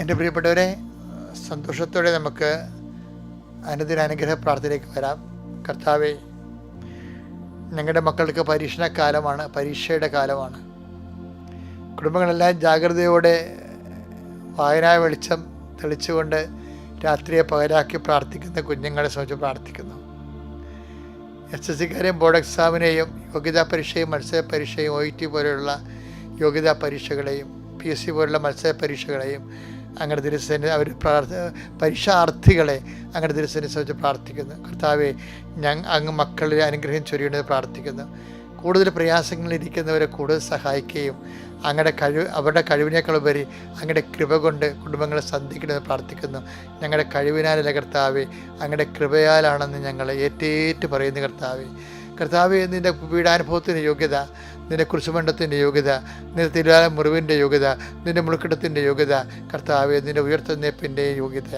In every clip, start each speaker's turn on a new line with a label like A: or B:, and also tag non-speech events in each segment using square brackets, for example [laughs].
A: എന്റെ പ്രിയപ്പെട്ടവരെ സന്തോഷത്തോടെ നമുക്ക് അനുദിന അനുഗ്രഹ പ്രാർത്ഥനയിലേക്ക് വരാം. കർത്താവെ ഞങ്ങളുടെ മക്കൾക്ക് പരീക്ഷണ കാലമാണ് പരീക്ഷയുടെ കാലമാണ്. കുടുംബങ്ങളെല്ലാം ജാഗ്രതയോടെ വായനാ വെളിച്ചം തെളിച്ചുകൊണ്ട് രാത്രിയെ പകരാക്കി പ്രാർത്ഥിക്കുന്ന കുഞ്ഞുങ്ങളെ സംബന്ധിച്ച് പ്രാർത്ഥിക്കുന്നു. എസ് എസ് സിക്കാരെയും ബോർഡ് എക്സാമിനെയും യോഗ്യതാ പരീക്ഷയും മത്സര പരീക്ഷയും ഒ ടി പോലെയുള്ള യോഗ്യതാ പരീക്ഷകളെയും പി എസ് സി പോലുള്ള മത്സര പരീക്ഷകളെയും അങ്ങനെ ദിവസത്തിന് അവർ പ്രാർത്ഥ പരീക്ഷാർത്ഥികളെ അങ്ങനെ തിരുസേനെ സംബന്ധിച്ച് പ്രാർത്ഥിക്കുന്നു. കർത്താവെ ഞങ്ങൾ അങ്ങ് മക്കളിൽ അനുഗ്രഹം ചൊരിയണത് പ്രാർത്ഥിക്കുന്നു. കൂടുതൽ പ്രയാസങ്ങളിലിരിക്കുന്നവരെ കൂടുതൽ സഹായിക്കുകയും അങ്ങയുടെ കഴിവ് അവരുടെ കഴിവിനേക്കാൾ ഉപരി അങ്ങയുടെ കൃപ കൊണ്ട് കുടുംബങ്ങളെ സന്ധിക്കണമെന്ന് പ്രാർത്ഥിക്കുന്നു. ഞങ്ങളുടെ കഴിവിനാലല്ല കർത്താവെ അങ്ങയുടെ കൃപയാലാണെന്ന് ഞങ്ങൾ ഏറ്റേറ്റ് പറയുന്നു കർത്താവെ. കർത്താവെ നിന്റെ വീടാനുഭവത്തിന് യോഗ്യത നിന്റെ കുരിശുമണ്ഡത്തിന്റെ യോഗ്യത നിന്റെ തിരുവാല മുറിവിന്റെ യോഗ്യത നിന്റെ മുളുക്കിടത്തിന്റെ യോഗ്യത കർത്താവെ നിന്റെ ഉയർത്തെന്നേപ്പിന്റെ യോഗ്യത.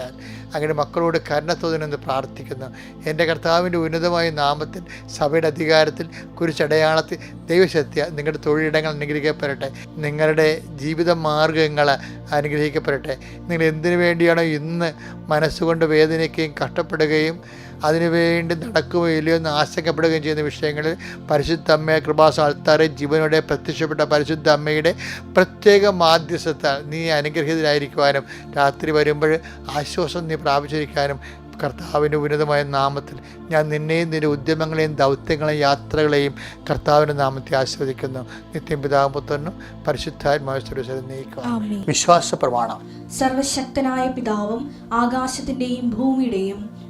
A: അങ്ങനെ മക്കളോട് കരുണത്തോതിനെന്ന് പ്രാർത്ഥിക്കുന്നു. എന്റെ കർത്താവിന്റെ ഉന്നതമായ നാമത്തിൽ സഭയുടെ അധികാരത്തിൽ കുരിശടയാളത്തിൽ ദൈവശക്തി നിങ്ങളുടെ തൊഴിലിടങ്ങൾ അനുഗ്രഹിക്കപ്പെടട്ടെ. നിങ്ങളുടെ ജീവിത മാർഗങ്ങൾ അനുഗ്രഹിക്കപ്പെടട്ടെ. നിങ്ങൾ എന്തിനു വേണ്ടിയാണോ ഇന്ന് മനസ്സുകൊണ്ട് വേദനിക്കുകയും കഷ്ടപ്പെടുകയും അതിനുവേണ്ടി നടക്കുകയില്ലയോ എന്ന് ആശങ്കപ്പെടുകയും ചെയ്യുന്ന വിഷയങ്ങളിൽ പരിശുദ്ധ അമ്മയെ കൃപാസ ആൾത്താറെ ജീവനോടെ പ്രത്യക്ഷപ്പെട്ട പരിശുദ്ധ അമ്മയുടെ പ്രത്യേക മാധ്യസ്ഥത്താൽ നീ അനുഗ്രഹീതരായിരിക്കുവാനും രാത്രി വരുമ്പോൾ ആശ്വാസം നീ പ്രാപിച്ചിരിക്കാനും കർത്താവിന്റെ ഉന്നതമായ നാമത്തിൽ ഞാൻ നിന്നെയും നിന്റെ ഉദ്യമങ്ങളെയും ദൗത്യങ്ങളെയും യാത്രകളെയും കർത്താവിന്റെ നാമത്തെ ആസ്വദിക്കുന്നു നിത്യം പിതാവ് പുത്രനും പരിശുദ്ധാത്മാവിശ്വാസ നീക്കുക
B: ആമേൻ.
A: വിശ്വാസ പ്രമാണം
B: സർവശക്തനായ പിതാവും ആകാശത്തിന്റെയും ഭൂമിയുടെയും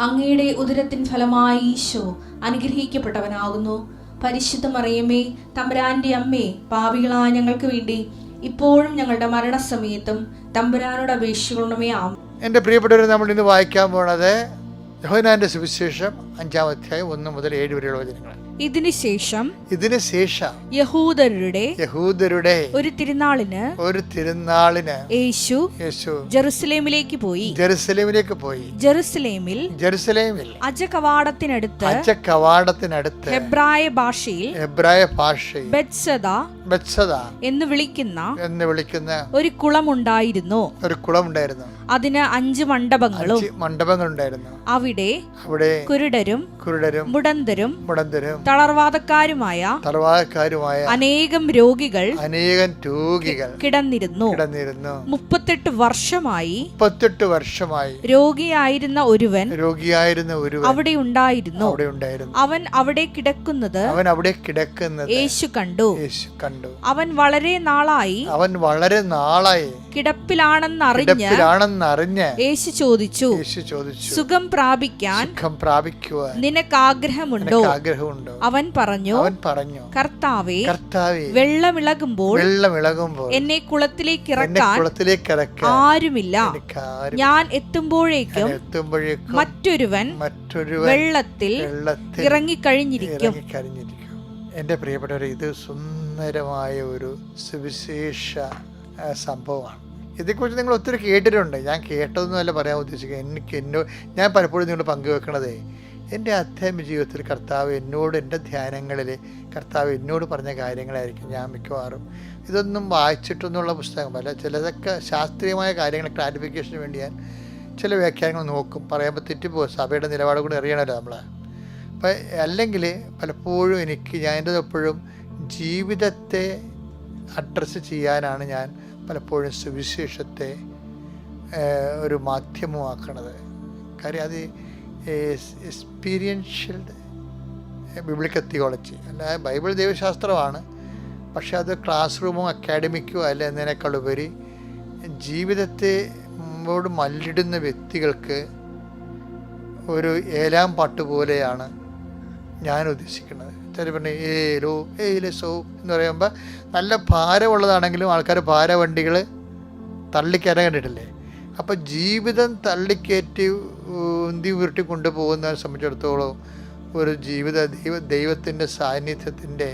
B: അങ്ങയുടെ ഉദരത്തിൻ ഫലമായി ഈശോ അനുഗ്രഹിക്കപ്പെട്ടവനാകുന്നു. പരിശുദ്ധ മറിയമ്മേ തമ്പുരാന്റെ അമ്മേ പാപികളായ ഞങ്ങൾക്ക് വേണ്ടി ഇപ്പോഴും ഞങ്ങളുടെ മരണസമയത്തും തമ്പുരാനോട് അപേക്ഷിക്കണമേ ആം
A: എന്റെ പ്രിയപ്പെട്ടവരെ നമ്മൾ ഇന്ന് വായിക്കാൻ പോണത് യോഹനാന്റെ സുവിശേഷം അഞ്ചാം അധ്യായം ഒന്ന് മുതൽ ഏഴ് വരെയുള്ള വചനങ്ങൾ
B: ഇതിനു ശേഷം
A: ഇതിന് ശേഷം
B: യഹൂദരുടെ
A: യഹൂദരുടെ
B: ഒരു തിരുനാളിന്
A: ഒരു തിരുനാളിന്
B: യേശു
A: യേശു
B: ജെറുസലേമിലേക്ക് പോയി.
A: ജെറുസലേമിലേക്ക് പോയി.
B: ജെറുസലേമിൽ
A: ജെറുസലേമിൽ
B: അജ കവാടത്തിനടുത്ത്
A: അച്ഛ കവാടത്തിനടുത്ത്
B: ഹെബ്രായ ഭാഷയിൽ
A: ഹെബ്രായ ഭാഷയിൽ
B: ബെത്സദ
A: ബത്സത
B: എന്ന് വിളിക്കുന്ന
A: എന്ന് വിളിക്കുന്ന
B: ഒരു കുളമുണ്ടായിരുന്നു.
A: ഒരു കുളമുണ്ടായിരുന്നു.
B: അതിന് അഞ്ച് മണ്ഡപങ്ങളും
A: മണ്ഡപങ്ങളുണ്ടായിരുന്നു.
B: അവിടെ
A: അവിടെ
B: കുരുടരും
A: കുരുടരും
B: മുടന്തരും
A: മുടന്തരും
B: തളർവാദക്കാരുമായ
A: തളർവാദക്കാരുമായ
B: അനേകം രോഗികൾ
A: അനേകം രോഗികൾ
B: കിടന്നിരുന്നു.
A: കിടന്നിരുന്നു.
B: മുപ്പത്തെട്ട് വർഷമായി
A: മുപ്പത്തെട്ട് വർഷമായി
B: രോഗിയായിരുന്ന ഒരുവൻ
A: രോഗിയായിരുന്ന ഒരു
B: അവിടെ ഉണ്ടായിരുന്നു.
A: അവിടെ ഉണ്ടായിരുന്നു.
B: അവൻ അവിടെ കിടക്കുന്നത്
A: അവൻ അവിടെ കിടക്കുന്നത്
B: യേശു കണ്ടു.
A: യേശു കണ്ടു.
B: അവൻ വളരെ നാളായി
A: അവൻ വളരെ നാളായി.
B: കിടപ്പിലാണെന്നറിഞ്ഞ്
A: കിടപ്പിലാണെന്നറിഞ്ഞ്
B: യേശു ചോദിച്ചു
A: യേശു ചോദിച്ചു
B: സുഖം പ്രാപിക്കാൻ
A: സുഖം പ്രാപിക്കുവാൻ
B: നിനക്ക് ആഗ്രഹമുണ്ടോ
A: ആഗ്രഹമുണ്ടോ
B: അവൻ പറഞ്ഞു
A: അവൻ പറഞ്ഞു
B: കർത്താവേ
A: കർത്താവേ
B: വെള്ളമിളകുമ്പോൾ
A: വെള്ളമിളകുമ്പോൾ
B: എന്നെ കുളത്തിലേക്ക്
A: എന്നെ
B: ഇറക്കാൻ
A: കുളത്തിലേക്ക് ഇറക്കാൻ
B: ആരുമില്ല. ഞാൻ എത്തുമ്പോഴേക്കും
A: എത്തുമ്പോഴേക്കും
B: മറ്റൊരുവൻ
A: മറ്റൊരുവൻ
B: വെള്ളത്തിൽ
A: വെള്ളത്തിൽ
B: ഇറങ്ങിക്കഴിഞ്ഞിരിക്കും.
A: ഇറങ്ങിക്കഴിഞ്ഞിരിക്കും. എന്റെ പ്രിയപ്പെട്ടവരെ ഇത് സുന്ദരമായ ഒരു സുവിശേഷ സംഭവമാണ്. ഇതേക്കുറിച്ച് നിങ്ങൾ ഒത്തിരി കേട്ടിട്ടുണ്ട്. ഞാൻ കേട്ടതെന്നല്ല പറയാൻ ഉദ്ദേശിക്കുക എനിക്ക് എന്നോ ഞാൻ പലപ്പോഴും നിങ്ങൾ പങ്കുവെക്കണതേ എന്റെ ആധ്യാത്മിക ജീവിതത്തിൽ കർത്താവ് എന്നോട് എന്റെ ധ്യാനങ്ങളിൽ കർത്താവ് എന്നോട് പറഞ്ഞ കാര്യങ്ങളായിരിക്കും ഞാൻ മിക്കവാറും. ഇതൊന്നും വായിച്ചിട്ടൊന്നുള്ള പുസ്തകമല്ല. ചിലതൊക്കെ ശാസ്ത്രീയമായ കാര്യങ്ങൾ ക്ലാരിഫിക്കേഷന് വേണ്ടി ഞാൻ ചില വ്യാഖ്യാനങ്ങൾ നോക്കും. പറയുമ്പോൾ തെറ്റിപ്പോകും. സഭയുടെ നിലപാട് കൂടി അറിയണമല്ലോ നമ്മൾ അപ്പം അല്ലെങ്കിൽ പലപ്പോഴും എനിക്ക് ഞാൻ എന്റെ എപ്പോഴും ജീവിതത്തെ അഡ്രസ്സ് ചെയ്യാനാണ് ഞാൻ പലപ്പോഴും സുവിശേഷത്തെ ഒരു മാധ്യമമാക്കുന്നത് കാര്യം അത് എക്സ്പീരിയൻഷ്യൽ ബിബ്ലിക്കൽ തിയോളജി അല്ല ബൈബിൾ ദൈവശാസ്ത്രമാണ്. പക്ഷെ അത് ക്ലാസ് റൂമോ അക്കാഡമിക്കോ അല്ല എന്നതിനേക്കാൾ ഉപരി ജീവിതത്തെ മുമ്പോട് മല്ലിടുന്ന വ്യക്തികൾക്ക് ഒരു ഏലാം പാട്ട് പോലെയാണ് ഞാൻ ഉദ്ദേശിക്കുന്നത്. ചില പറഞ്ഞ ഏലോ ഏലസോ എന്ന് പറയുമ്പോൾ നല്ല ഭാരമുള്ളതാണെങ്കിലും ആൾക്കാർ ഭാരവണ്ടികൾ തള്ളിക്കയറാൻ കണ്ടിട്ടില്ലേ? അപ്പോൾ ജീവിതം തള്ളിക്കയറ്റി ഉന്തി ഉരുട്ടി കൊണ്ടുപോകുന്നതിനെ സംബന്ധിച്ചിടത്തോളം ഒരു ജീവിത ദൈവ ദൈവത്തിന്റെ സാന്നിധ്യത്തിന്റെ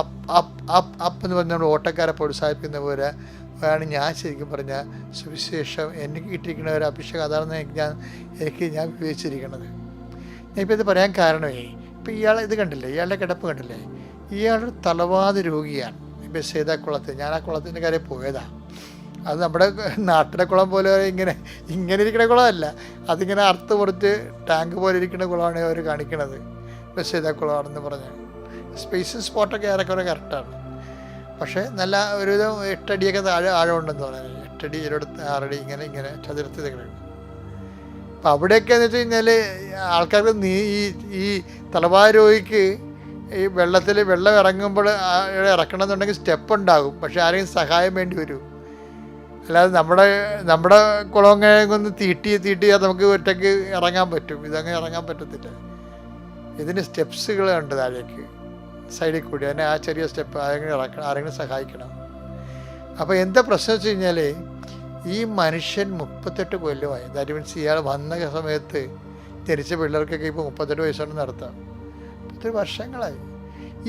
A: അപ്പ് അപ്പ് അപ്പ് അപ്പ് എന്ന് പറഞ്ഞ നമ്മൾ ഓട്ടക്കാരെ പ്രോത്സാഹിപ്പിക്കുന്ന പോലെ ആണ് ഞാൻ ശരിക്കും പറഞ്ഞ സുവിശേഷം എനിക്ക് കിട്ടിയിരിക്കുന്ന ഒരു അഭിഷേകം. അതാണെന്ന് ഞാൻ എനിക്ക് ഞാൻ വിവേചിച്ചിരിക്കുന്നത് ഞാനിപ്പോൾ ഇത് പറയാൻ കാരണമേ ഇപ്പം ഇയാൾ ഇത് കണ്ടില്ലേ? ഇയാളുടെ കിടപ്പ് കണ്ടില്ലേ? ഇയാളൊരു തലവാദ രോഗിയാണ്. ബസ്സേത കുളത്ത് ഞാൻ ആ കുളത്തിന്റെ കാര്യം പോയതാ. അത് നമ്മുടെ നാട്ടിലെ കുളം പോലെ ഇങ്ങനെ ഇങ്ങനെ ഇരിക്കുന്ന കുളമല്ല. അതിങ്ങനെ അറുത്ത് മുറിച്ച് ടാങ്ക് പോലെ ഇരിക്കുന്ന കുളമാണ് അവർ കാണിക്കണത്. ചെയ്ത കുളമാണെന്ന് പറഞ്ഞ്. സ്പേസ് സ്പോട്ടൊക്കെ ഏറെക്കുറെ കറക്റ്റാണ്. പക്ഷേ നല്ല ഒരുവിധം എട്ടടിയൊക്കെ താഴെ ആഴമുണ്ടെന്ന് പറയുന്നത് എട്ടടി ഇരുപത്തി ആറടി ഇങ്ങനെ ഇങ്ങനെ ചതുരത്തി കിടക്കണം അപ്പം അവിടെയൊക്കെ എന്ന് വെച്ച് കഴിഞ്ഞാൽ ആൾക്കാർക്ക് നീ ഈ ഈ തലവാരോഗിക്ക് ഈ വെള്ളത്തിൽ വെള്ളം ഇറങ്ങുമ്പോൾ ആ- ഇറക്കണം എന്നുണ്ടെങ്കിൽ സ്റ്റെപ്പ് ഉണ്ടാകും. പക്ഷെ ആരെങ്കിലും സഹായം വേണ്ടി വരും. അല്ലാതെ നമ്മുടെ നമ്മുടെ കുളങ്ങൊന്ന് തീട്ടി തീട്ടിയാൽ നമുക്ക് ഒറ്റയ്ക്ക് ഇറങ്ങാൻ പറ്റും. ഇതങ്ങനെ ഇറങ്ങാൻ പറ്റത്തില്ല. ഇതിന് സ്റ്റെപ്സുകൾ ഉണ്ട് താഴേക്ക് സൈഡിൽ കൂടി. അതിനെ ആ ചെറിയ സ്റ്റെപ്പ് ആരെങ്കിലും ഇറക്കണം ആരെങ്കിലും സഹായിക്കണം. അപ്പോൾ എന്താ പ്രശ്നം വെച്ച് കഴിഞ്ഞാൽ ഈ മനുഷ്യൻ മുപ്പത്തെട്ട് കൊല്ലമായി ദാറ്റ് മീൻസ് ഇയാൾ വന്ന സമയത്ത് ജനിച്ച പിള്ളേർക്കൊക്കെ ഇപ്പോൾ മുപ്പത്തെട്ട് വയസ്സാണ് നടത്താം. മുപ്പത്തെട്ട് വർഷങ്ങളായി.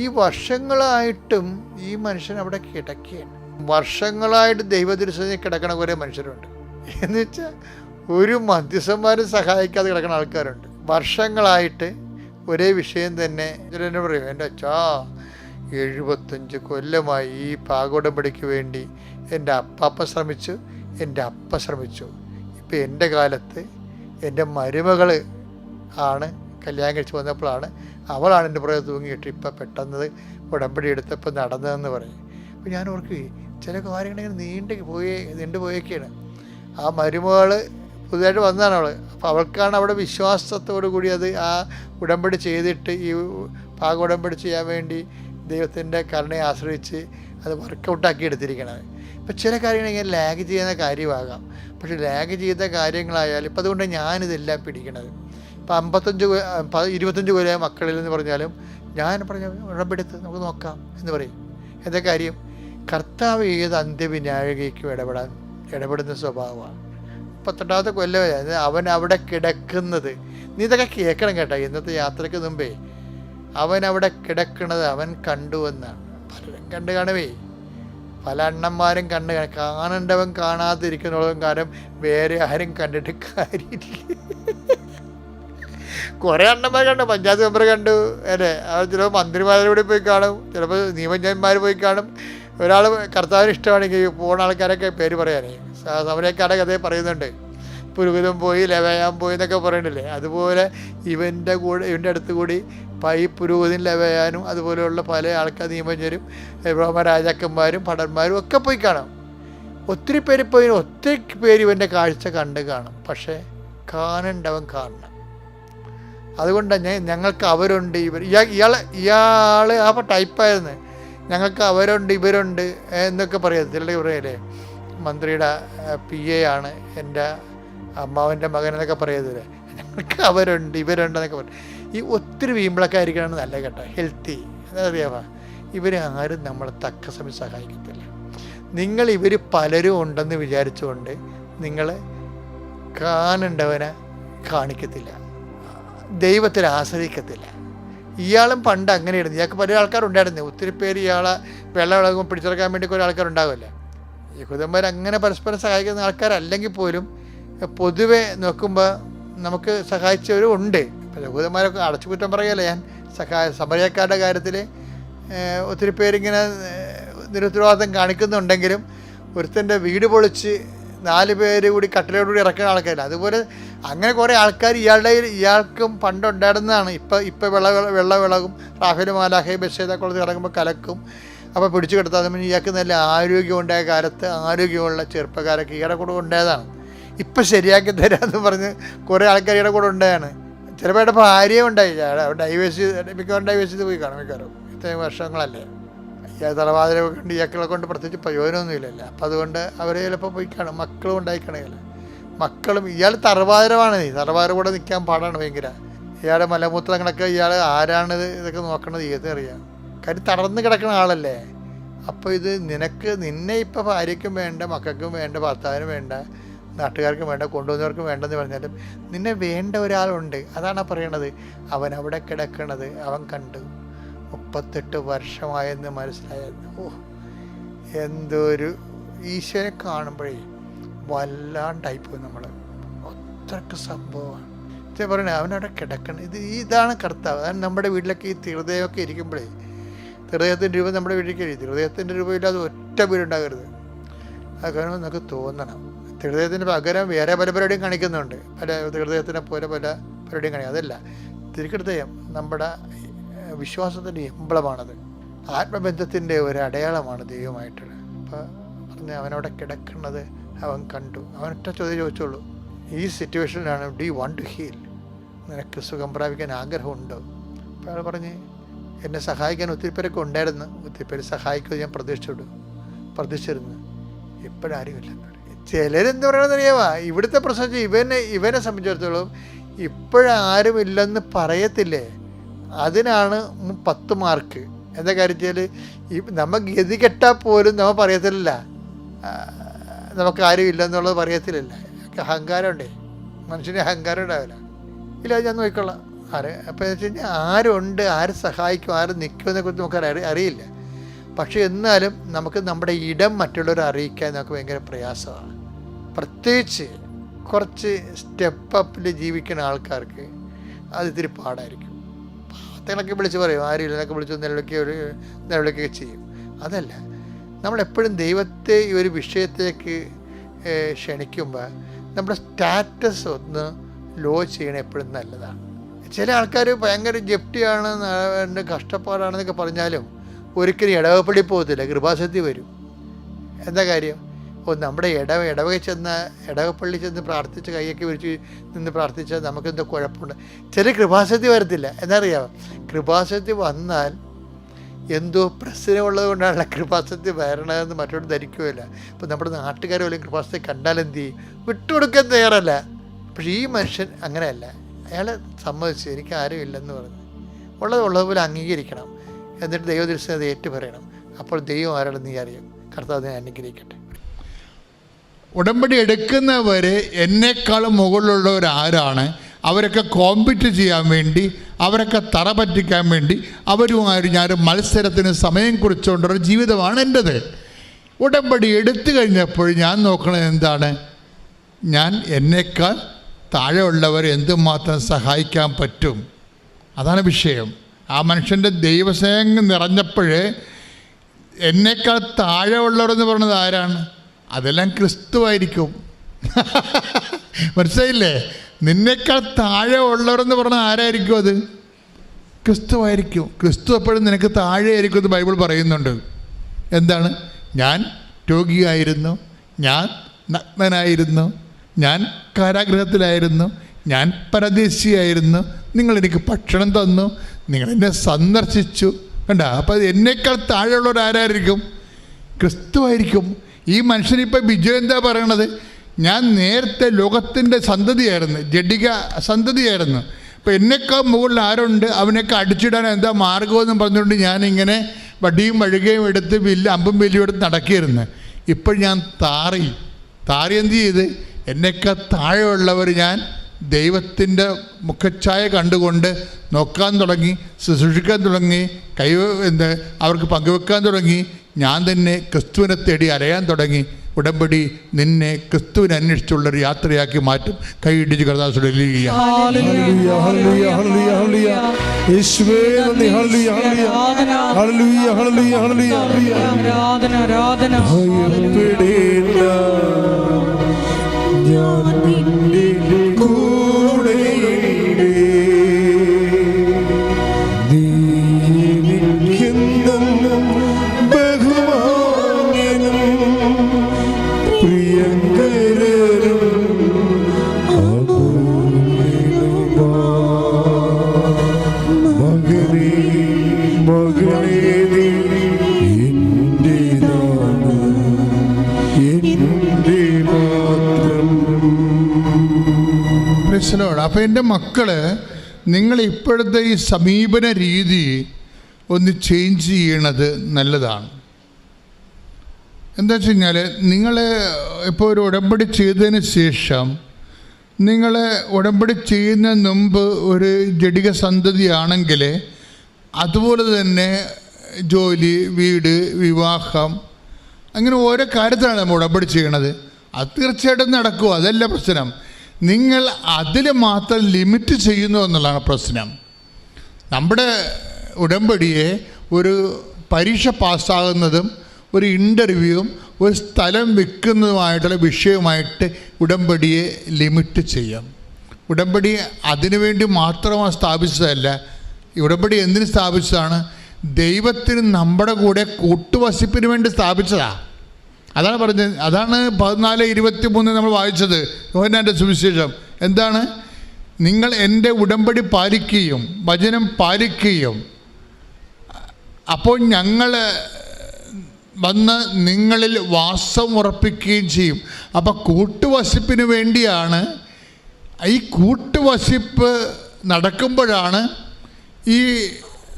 A: ഈ വർഷങ്ങളായിട്ടും ഈ മനുഷ്യൻ അവിടെ കിടക്കുകയാണ്. വർഷങ്ങളായിട്ട് ദൈവദൃശ്യത്തിൽ കിടക്കണ കുറേ മനുഷ്യരുണ്ട്. എന്ന് വെച്ചാൽ ഒരു മധ്യസ്ഥന്മാരും സഹായിക്കാതെ കിടക്കുന്ന ആൾക്കാരുണ്ട്. വർഷങ്ങളായിട്ട് ഒരേ വിഷയം തന്നെ ചിലരെന്നെ പറയും എന്റെ അച്ഛാ എഴുപത്തഞ്ച് കൊല്ലമായി ഈ പാകോടമ്പടിക്ക് വേണ്ടി എന്റെ അപ്പാപ്പ ശ്രമിച്ചു. എന്റെ അപ്പ ശ്രമിച്ചു. ഇപ്പം എന്റെ കാലത്ത് എന്റെ മരുമകൾ ആണ് കല്യാണം കഴിച്ച് വന്നപ്പോഴാണ് അവളാണ് എന്റെ പുറകെ തൂങ്ങിയിട്ട് ഇപ്പം പെട്ടെന്ന് ഉടമ്പടി എടുത്തപ്പോൾ നടന്നതെന്ന് പറയും. അപ്പോൾ ഞാൻ ഓർക്ക് ചില കാര്യങ്ങൾ ഇങ്ങനെ പോയി നീണ്ടു പോയേക്കാണ്. ആ മരുമകൾ പുതുതായിട്ട് വന്നതാണ് അവൾ. അപ്പോൾ അവൾക്കാണ് അവിടെ വിശ്വാസത്തോടു കൂടി അത് ആ ഉടമ്പടി ചെയ്തിട്ട് ഈ പാക ഉടമ്പടി ചെയ്യാൻ വേണ്ടി ദൈവത്തിന്റെ കരുണയെ ആശ്രയിച്ച് അത് വർക്കൗട്ടാക്കി എടുത്തിരിക്കണത്. ഇപ്പം ചില കാര്യങ്ങൾ ഇങ്ങനെ ലാഗ് ചെയ്യുന്ന കാര്യമാകാം. പക്ഷെ ലാഗ് ചെയ്ത കാര്യങ്ങളായാലും ഇപ്പം അതുകൊണ്ട് ഞാനിതെല്ലാം പിടിക്കണത്. ഇപ്പം അമ്പത്തഞ്ച് ഇരുപത്തഞ്ച് കൊല്ലം മക്കളിൽ എന്ന് പറഞ്ഞാലും ഞാൻ പറഞ്ഞ ഉടമ്പെടുത്ത് നമുക്ക് നോക്കാം എന്ന് പറയും. എന്താ കാര്യം? കർത്താവ് ഏത് അന്ത്യവിനാഴികയ്ക്കും ഇടപെടാൻ ഇടപെടുന്ന സ്വഭാവമാണ്. പത്തെട്ടാമത്തെ കൊല്ലം അവൻ അവിടെ കിടക്കുന്നത്. നീ ഇതൊക്കെ കേൾക്കണം കേട്ടോ. ഇന്നത്തെ യാത്രയ്ക്ക് മുമ്പേ. അവൻ അവിടെ കിടക്കുന്നത് അവൻ കണ്ടു എന്നാണ്. പലരും കണ്ടു കാണുവേ. പല അണ്ണന്മാരും കണ്ട് കാണും. കാണേണ്ടവൻ കാണാതിരിക്കുന്നതും കാരണം വേറെ ആരും കണ്ടിട്ട് കാര്യമില്ല. കുറേ അണ്ണന്മാർ കണ്ടു പഞ്ചായത്ത് മെമ്പർ കണ്ടു അല്ലേ? അവർ ചിലപ്പോൾ മന്ത്രിമാരുടെ കൂടെ പോയി കാണും ചിലപ്പോൾ നിയമജ്ഞന്മാർ പോയി കാണും. ഒരാൾ കർത്താവിന് ഇഷ്ടമാണെങ്കിൽ പോണ ആൾക്കാരൊക്കെ പേര് പറയാനേ. സമരക്കാരുടെ കഥയെ പറയുന്നുണ്ട്. പുരുഹിതം പോയി ലവയാൻ പോയി എന്നൊക്കെ പറയണില്ലേ? അതുപോലെ ഇവന്റെ കൂടെ ഇവന്റെ അടുത്ത് കൂടി പൈ പുരോഹിതൻ ലവയാനും അതുപോലെയുള്ള പല ആൾക്കാർ നിയമജ്ഞരും ബ്രഹ്മ രാജാക്കന്മാരും ഭടന്മാരും ഒക്കെ പോയി കാണാം. ഒത്തിരി പേര് പോയി ഒത്തിരി പേര് ഇവന്റെ കാഴ്ച കണ്ട് കാണും. പക്ഷേ കാണണ്ടവൻ കാണണം. അതുകൊണ്ടാണ് ഞാൻ ഞങ്ങൾക്ക് അവരുണ്ട് ഇവർ ഇയാൾ ഇയാൾ ഇയാൾ ആ ടൈപ്പായിരുന്നു ഞങ്ങൾക്ക് അവരുണ്ട് ഇവരുണ്ട് എന്നൊക്കെ പറയാം. ചിലർ പറയല്ലേ മന്ത്രിയുടെ പി എ ആണ് എന്റെ അമ്മാവന്റെ മകൻ എന്നൊക്കെ പറയുന്നില്ലേ ഞങ്ങൾക്ക് അവരുണ്ട് ഇവരുണ്ടെന്നൊക്കെ പറയും ഈ ഒത്തിരി വീമ്പിളൊക്കെ ആയിരിക്കണം നല്ല കേട്ടോ. ഹെൽത്തി അതറിയാമോ ഇവർ ആരും നമ്മളെ തക്ക സമയം സഹായിക്കത്തില്ല. നിങ്ങൾ ഇവർ പലരും ഉണ്ടെന്ന് വിചാരിച്ചുകൊണ്ട് നിങ്ങൾ കാണേണ്ടവനെ കാണിക്കത്തില്ല. ദൈവത്തിൽ ആശ്രയിക്കത്തില്ല. ഇയാളും പണ്ട് അങ്ങനെയായിരുന്നു. ഇയാൾക്ക് പല ആൾക്കാരുണ്ടായിരുന്നു. ഒത്തിരി പേര് ഇയാളെ വെള്ളം ഇളകുമ്പോൾ പിടിച്ചെടുക്കാൻ വേണ്ടി കുറേ ആൾക്കാരുണ്ടാവില്ല യഹൂദന്മാർ അങ്ങനെ പരസ്പരം സഹായിക്കുന്ന ആൾക്കാരല്ലെങ്കിൽ പോലും പൊതുവെ നോക്കുമ്പോൾ നമുക്ക് സഹായിച്ചവരും ഉണ്ട് ഇപ്പം യഹൂദന്മാരൊക്കെ അടച്ചു കുറ്റം പറയല്ലേ ഞാൻ? സഹായ സമരക്കാരുടെ കാര്യത്തിൽ ഒത്തിരി പേരിങ്ങനെ നിരുത്തരവാദിത്തം കാണിക്കുന്നുണ്ടെങ്കിലും ഒരുത്തന്റെ വീട് പൊളിച്ച് നാല് പേര് കൂടി കട്ടിലോട് കൂടി ഇറക്കുന്ന ആൾക്കാരില്ല. അതുപോലെ അങ്ങനെ കുറേ ആൾക്കാർ ഇയാളുടെ ഇയാൾക്കും പണ്ടുണ്ടായിരുന്നതാണ്. ഇപ്പം ഇപ്പം വെള്ള വെള്ള വിളകും റാഫേൽ മാലാഹേ ബഷേദ കുളത്ത് ഇറങ്ങുമ്പോൾ കലക്കും അപ്പോൾ പിടിച്ചു കിടത്താതെ ഇയാൾക്ക് നല്ല ആരോഗ്യമുണ്ടായ കാലത്ത് ആരോഗ്യമുള്ള ചെറുപ്പക്കാരൊക്കെ ഇയാളുടെ കൂടെ ഉണ്ടായതാണ്. ഇപ്പം ശരിയാക്കി തരാമെന്ന് പറഞ്ഞ് കുറേ ആൾക്കാർ ഇയാളുടെ കൂടെ ഉണ്ടായാണ്. ചിലപ്പോൾ ഇവിടെ ഭാര്യയും ഉണ്ടായി. ഡൈവേഴ്സ് മിക്കവാറും ഡൈവേഴ്സ് ചെയ്ത് പോയി കാണും മിക്കവാറും. ഇത്രയും വർഷങ്ങളല്ലേ. ഈ തലവാതിര കൊണ്ട് ഇയാക്കളെ കൊണ്ട് പ്രത്യേകിച്ച് പ്രയോജനമൊന്നുമില്ലല്ലോ അപ്പം അതുകൊണ്ട് അവർ ചിലപ്പോൾ പോയി കാണും. മക്കളും ഉണ്ടായി മക്കളും ഇയാൾ തറവാതിരമാണ് നീ. തറവാതിര കൂടെ നിൽക്കാൻ പാടാണ് ഭയങ്കര. ഇയാളുടെ മലമൂത്രങ്ങളൊക്കെ ഇയാൾ ആരാണ് ഇതൊക്കെ നോക്കണത് ഏത് അറിയാം. കാര്യം തളർന്ന് കിടക്കുന്ന ആളല്ലേ. അപ്പോൾ ഇത് നിനക്ക് നിന്നെ ഇപ്പോൾ ഭാര്യയ്ക്കും വേണ്ട മക്കൾക്കും വേണ്ട ഭർത്താവിനും വേണ്ട നാട്ടുകാർക്കും വേണ്ട കൊണ്ടുവന്നവർക്കും വേണ്ടെന്ന് പറഞ്ഞാലും നിന്നെ വേണ്ട ഒരാളുണ്ട്. അതാണ് പറയണത്. അവൻ അവിടെ കിടക്കണത് അവൻ കണ്ടു. മുപ്പത്തെട്ട് വർഷമായെന്ന് മനസ്സിലായത് ഓ എന്തൊരു ഈശോയെ കാണുമ്പോഴേ വല്ലാണ്ടായിപ്പോയി നമ്മൾ അത്രയ്ക്ക് സംഭവമാണ്. ഇത് പറയണേ അവനവിടെ കിടക്കണം. ഇത് ഇതാണ് കർത്താവ്. അതാണ് നമ്മുടെ വീട്ടിലൊക്കെ ഈ തിരുദയമൊക്കെ ഇരിക്കുമ്പോഴേ. തിരുദയത്തിന്റെ രൂപം നമ്മുടെ വീട്ടിലേക്ക് തിരുദയത്തിന്റെ രൂപമില്ലാതെ ഒറ്റ വീടുണ്ടാകരുത് അത് കാരണം നമുക്ക് തോന്നണം. ഹൃദയത്തിന് പകരം വേറെ പല പരിപാടിയും കാണിക്കുന്നുണ്ട്. പല ഹൃദയത്തിനെ പോലെ പല പരിപാടിയും കാണിക്കും. അതല്ല തിരുഹൃദയം നമ്മുടെ വിശ്വാസത്തിന്റെ എംബളമാണത്. ആത്മബന്ധത്തിന്റെ ഒരു അടയാളമാണ് ദൈവമായിട്ടുള്ളത്. അപ്പോൾ പറഞ്ഞ അവനവിടെ കിടക്കുന്നത് അവൻ കണ്ടു. അവനൊറ്റ ചോദ്യം ചോദിച്ചോളൂ ഈ സിറ്റുവേഷനിലാണ് ഡി വൺ ടു ഹീൽ നിനക്ക് സുഖം പ്രാപിക്കാൻ ആഗ്രഹമുണ്ടോ? അപ്പോൾ അയാൾ പറഞ്ഞ് എന്നെ സഹായിക്കാൻ ഒത്തിരി പേരൊക്കെ ഉണ്ടായിരുന്നു. ഒത്തിരി പേര് സഹായിക്കുമെന്ന് ഞാൻ പ്രതീക്ഷിച്ചു പ്രതീക്ഷിച്ചിരുന്നു. ഇപ്പോഴാരുമില്ല ചിലരെന്ത് പറയണമെന്ന് അറിയാവാ ഇവിടുത്തെ പ്രശ്നം ഇവനെ ഇവനെ സംബന്ധിച്ചിടത്തോളം ഇപ്പോഴാരുമില്ലെന്ന് പറയത്തില്ലേ? അതിനാണ് പത്ത് മാർക്ക്. എന്താ കാര്യം വെച്ചാൽ ഈ നമ്മൾ ഗതി കെട്ടാൽ പോലും നമ്മൾ പറയത്തില്ല. നമുക്ക് ആരും ഇല്ലെന്നുള്ളത് പറയത്തില്ല. അഹങ്കാരമുണ്ടേ? മനുഷ്യന് അഹങ്കാരം ഉണ്ടാവില്ല. ഇല്ല ഞാൻ നോക്കിക്കൊള്ളാം ആര് അപ്പോൾ എന്ന് വെച്ച് കഴിഞ്ഞാൽ ആരുണ്ട് ആര് സഹായിക്കും ആര് നിൽക്കുമെന്നെ കുറിച്ച് നമുക്ക് അറിയില്ല. പക്ഷേ എന്നാലും നമുക്ക് നമ്മുടെ ഇടം മറ്റുള്ളവരെ അറിയിക്കാൻ നമുക്ക് ഭയങ്കര പ്രയാസമാണ്. പ്രത്യേകിച്ച് കുറച്ച് സ്റ്റെപ്പ് ജീവിക്കുന്ന ആൾക്കാർക്ക് അത് ഇത്തിരി പാടായിരിക്കും. പാത്തങ്ങളൊക്കെ വിളിച്ച് പറയും. ആരും ഇതിനൊക്കെ വിളിച്ച് നിലവിളിക്കുക ഒരു നിലവിളിക്കുകയൊക്കെ ചെയ്യും. അതല്ല നമ്മളെപ്പോഴും ദൈവത്തെ ഈ ഒരു വിഷയത്തേക്ക് ക്ഷണിക്കുമ്പോൾ നമ്മുടെ സ്റ്റാറ്റസ് ഒന്ന് ലോ ചെയ്യണ എപ്പോഴും നല്ലതാണ്. ചില ആൾക്കാർ ഭയങ്കര ജപ്തിയാണ് ന- കഷ്ടപ്പാടാണെന്നൊക്കെ പറഞ്ഞാലും ഒരിക്കലും ഇടവപ്പള്ളി പോകത്തില്ല. കൃപാസക്തി വരും. എന്താ കാര്യം? ഓ നമ്മുടെ ഇടവ ഇടവക ചെന്ന് ഇടവപ്പള്ളി ചെന്ന് പ്രാർത്ഥിച്ച് കൈയൊക്കെ വിരിച്ച് നിന്ന് പ്രാർത്ഥിച്ചാൽ നമുക്കെന്തോ കുഴപ്പമുണ്ട്. ചില കൃപാശക്തി വരത്തില്ല. എന്നറിയാമോ കൃപാശക്തി വന്നാൽ എന്തോ പ്രശ്നമുള്ളത് കൊണ്ടാണല്ലോ കൃപാസത്തിൽ വരണതെന്ന് മറ്റോട് ധരിക്കുകയില്ല. ഇപ്പം നമ്മുടെ നാട്ടുകാർ പോലും കൃപാസക്തി കണ്ടാൽ എന്ത് ചെയ്യും? വിട്ടുകൊടുക്കാൻ തയ്യാറല്ല. പക്ഷേ ഈ മനുഷ്യൻ അങ്ങനെയല്ല. അയാൾ സമ്മതിച്ചു. എനിക്ക് ആരും ഇല്ലെന്ന് പറഞ്ഞു. ഉള്ളത് ഉള്ളതുപോലെ അംഗീകരിക്കണം. എന്നിട്ട് ദൈവദൃശ്യം അത് ഏറ്റുപറയണം അപ്പോൾ ദൈവം ആരാണെന്ന് നീ അറിയും. കർത്താവിനെ അനുഗ്രഹിക്കട്ടെ.
C: ഉടമ്പടി എടുക്കുന്നവർ എന്നെക്കാളും മുകളിലുള്ളവർ ആരാണ്? അവരൊക്കെ കോമ്പറ്റ് ചെയ്യാൻ വേണ്ടി അവരൊക്കെ തറ പറ്റിക്കാൻ വേണ്ടി അവരുമായി ഞാൻ മത്സരത്തിന് സമയം കുറിച്ചുകൊണ്ടൊരു ജീവിതമാണ് എന്റെത് ഉടമ്പടി എടുത്തു കഴിഞ്ഞപ്പോൾ ഞാൻ നോക്കണത് എന്താണ്? ഞാൻ എന്നേക്കാൾ താഴെയുള്ളവർ എന്തുമാത്രം സഹായിക്കാൻ പറ്റും? അതാണ് വിഷയം. ആ മനുഷ്യന്റെ ദൈവസ്നേഹം നിറഞ്ഞപ്പോൾ എന്നേക്കാൾ താഴെയുള്ളവരെന്ന് പറയുന്നത് ആരാണ്? അതെല്ലാം ക്രിസ്തുവായിരിക്കും. [laughs] മനസ്സിലായില്ലേ? നിന്നേക്കാൾ താഴെ ഉള്ളവരെന്ന് പറഞ്ഞാൽ ആരായിരിക്കും അത്? ക്രിസ്തുവായിരിക്കും. ക്രിസ്തു എപ്പോഴും നിനക്ക് താഴെയായിരിക്കും എന്ന് ബൈബിൾ പറയുന്നുണ്ട്. എന്താണ്? ഞാൻ രോഗിയായിരുന്നു. ഞാൻ നഗ്നനായിരുന്നു. ഞാൻ കാരാഗ്രഹത്തിലായിരുന്നു. ഞാൻ പരദേശിയായിരുന്നു. നിങ്ങൾ എനിക്ക് ഭക്ഷണം തന്നു. നിങ്ങൾ എന്നെ സന്ദർശിച്ചു. കണ്ട? അപ്പോൾ എന്നേക്കാൾ താഴെയുള്ളവർ ആരായിരിക്കും? ക്രിസ്തുവായിരിക്കും. ഈ മനുഷ്യനിപ്പോൾ ബിജു എന്താ പറയണത്? ഞാൻ നേരത്തെ ലോകത്തിന്റെ സന്തതിയായിരുന്നു ജഡിക സന്തതിയായിരുന്നു. അപ്പോൾ എന്നേക്കാൾ മുകളിൽ ആരുണ്ട്? അവനൊക്കെ അടിച്ചിടാൻ എന്താ മാർഗമെന്നും പറഞ്ഞുകൊണ്ട് ഞാനിങ്ങനെ വടിയും വഴുകയും എടുത്ത് വില്ല് അമ്പും വില്ലും എടുത്ത് നടക്കിയിരുന്നു. ഇപ്പോൾ ഞാൻ താറി താറി എന്ത് ചെയ്ത്? എന്നേക്കാൾ താഴെയുള്ളവർ ഞാൻ ദൈവത്തിന്റെ മുഖച്ഛായ കണ്ടുകൊണ്ട് നോക്കാൻ തുടങ്ങി ശുശ്രൂഷിക്കാൻ തുടങ്ങി കൈ എന്ത് അവർക്ക് പങ്കുവെക്കാൻ തുടങ്ങി ഞാൻ തന്നെ ക്രിസ്തുവിനെ തേടി അലയാൻ തുടങ്ങി.
A: ഉടമ്പടി നിന്നെ ക്രിസ്തുവിനെ അന്വേഷിച്ചുള്ളൊരു യാത്രയാക്കി മാറ്റും. കൈയിടിച്ച് കർത്താസുടെ
D: ഹല്ലേലൂയ, ഹല്ലേലൂയ, എന്റെ
A: മക്കൾ നിങ്ങൾ ഇപ്പോഴത്തെ ഈ സമീപന രീതി ഒന്ന് ചേഞ്ച് ചെയ്യണത് നല്ലതാണ്. എന്താ വെച്ച് കഴിഞ്ഞാൽ നിങ്ങൾ ഇപ്പോൾ ഒരു ഉടമ്പടി ചെയ്തതിന് ശേഷം നിങ്ങൾ ഉടമ്പടി ചെയ്യുന്നതിന് മുമ്പ് ഒരു ജടിക സന്തതിയാണെങ്കിൽ അതുപോലെ തന്നെ ജോലി വീട് വിവാഹം അങ്ങനെ ഓരോ കാര്യത്തിലാണ് നമ്മൾ ഉടമ്പടി ചെയ്യണത്. അത് തീർച്ചയായിട്ടും നടക്കുമോ അതല്ല പ്രശ്നം. നിങ്ങൾ അതിൽ മാത്രം ലിമിറ്റ് ചെയ്യുന്നു എന്നുള്ളതാണ് പ്രശ്നം. നമ്മുടെ ഉടമ്പടിയെ ഒരു പരീക്ഷ പാസ്സാകുന്നതും ഒരു ഇന്റർവ്യൂവും ഒരു സ്ഥലം വിൽക്കുന്നതുമായിട്ടുള്ള വിഷയവുമായിട്ട് ഉടമ്പടിയെ ലിമിറ്റ് ചെയ്യാം. ഉടമ്പടി അതിനുവേണ്ടി മാത്രമാണ് സ്ഥാപിച്ചതല്ല ഉടമ്പടി എന്തിന് സ്ഥാപിച്ചതാണ്? ദൈവത്തിന് നമ്മുടെ കൂടെ കൂട്ടുവസിപ്പിന് വേണ്ടി സ്ഥാപിച്ചതാണ് അതാണ് പറഞ്ഞത്. അതാണ് പതിനാല് ഇരുപത്തി മൂന്ന് നമ്മൾ വായിച്ചത്. യോഹന്നാന്റെ സുവിശേഷം. എന്താണ്? നിങ്ങൾ എന്റെ ഉടമ്പടി പാലിക്കുകയും വചനം പാലിക്കുകയും അപ്പോൾ ഞങ്ങൾ വന്ന് നിങ്ങളിൽ വാസം ഉറപ്പിക്കുകയും ചെയ്യും. അപ്പോൾ കൂട്ടുവസിപ്പിന് വേണ്ടിയാണ് ഈ കൂട്ടുവസിപ്പ് നടക്കുമ്പോഴാണ് ഈ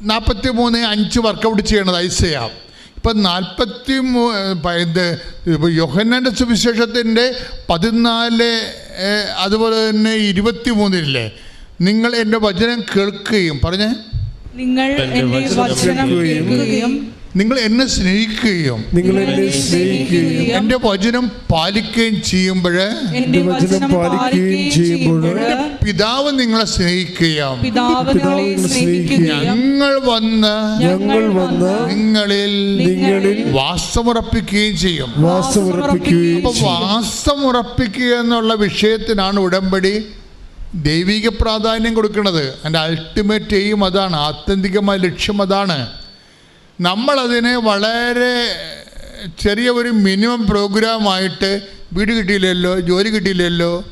A: നാൽപ്പത്തി മൂന്ന് അഞ്ച് വർക്കൗട്ട് ചെയ്യണത് ഐസയാം ഇപ്പം നാൽപ്പത്തി മൂ ഇത് ഇപ്പോൾ യോഹന്നാന്റെ സുവിശേഷത്തിന്റെ പതിനാല് അതുപോലെ തന്നെ ഇരുപത്തി മൂന്നില്ലേ നിങ്ങൾ എന്റെ വചനം കേൾക്കുകയും പറഞ്ഞേ?
E: നിങ്ങൾ എന്റെ വചനം കേൾക്കുകയും
A: നിങ്ങൾ എന്നെ സ്നേഹിക്കുകയും
D: നിങ്ങൾ എന്നെ സ്നേഹിക്കുകയും
A: എന്റെ വചനം പാലിക്കുകയും ചെയ്യുമ്പോൾ
E: എന്റെ വചനം പാലിക്കുകയും ചെയ്യുമ്പോൾ
A: പിതാവ് നിങ്ങളെ സ്നേഹിക്കുകയും
E: പിതാവ്
A: ഞങ്ങൾ വന്ന്
D: ഞങ്ങൾ വന്ന്
A: നിങ്ങളിൽ
D: നിങ്ങളിൽ
A: വാസമുറപ്പിക്കുകയും ചെയ്യും.
D: വാസമുറപ്പിക്കുകയും
A: അപ്പൊ വാസമുറപ്പിക്കുക എന്നുള്ള വിഷയത്തിനാണ് ഉടമ്പടി ദൈവിക പ്രാധാന്യം കൊടുക്കുന്നത്. അതിന്റെ അൾട്ടിമേറ്റ് എയിം അതാണ് ആത്യന്തികമായ ലക്ഷ്യം അതാണ്. നമ്മളതിനെ വളരെ ചെറിയ ഒരു മിനിമം പ്രോഗ്രാമായിട്ട് വീട് കിട്ടിയില്ലല്ലോ ജോലി കിട്ടിയില്ലല്ലോ